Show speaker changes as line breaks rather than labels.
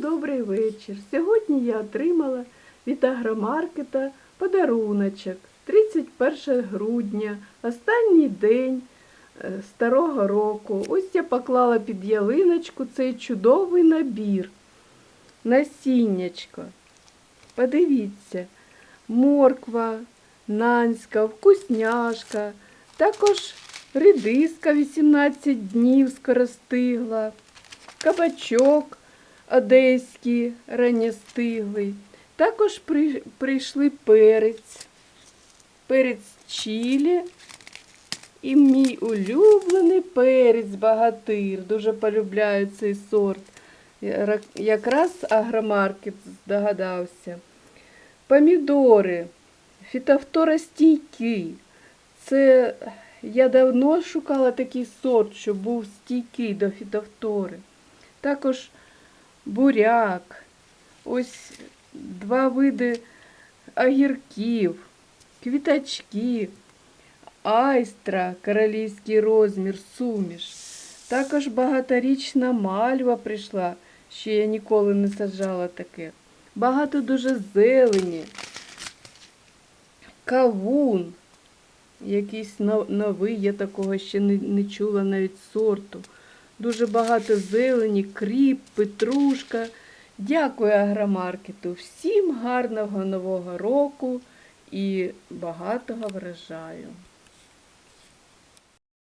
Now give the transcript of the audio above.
Добрий вечір. Сьогодні я отримала від агромаркета подаруночок. 31 грудня, останній день е, старого року. Ось я поклала під ялиночку цей чудовий набір. Насіннячко. Подивіться, морква, нанська, вкусняшка, також редиска 18 днів скоростигла, кабачок одеський ранньостиглий. Також при- прийшли перець, перець чилі і мій улюблений перець багатир. Дуже полюбляю цей сорт. Якраз агромаркет здогадався. Помідори, фітофторостійкий. Це я давно шукала такий сорт, щоб був стійкий до фітофтори. Також буряк. Ось два види огірків, квіточки, айстра, королівський розмір, суміш. Також багаторічна мальва прийшла, ще я ніколи не саджала таке. Багато дуже зелені, кавун, якийсь новий, я такого ще не, не чула навіть сорту. Дуже багато зелені, кріп, петрушка. Дякую агромаркету. Всім гарного нового року і багатого врожаю.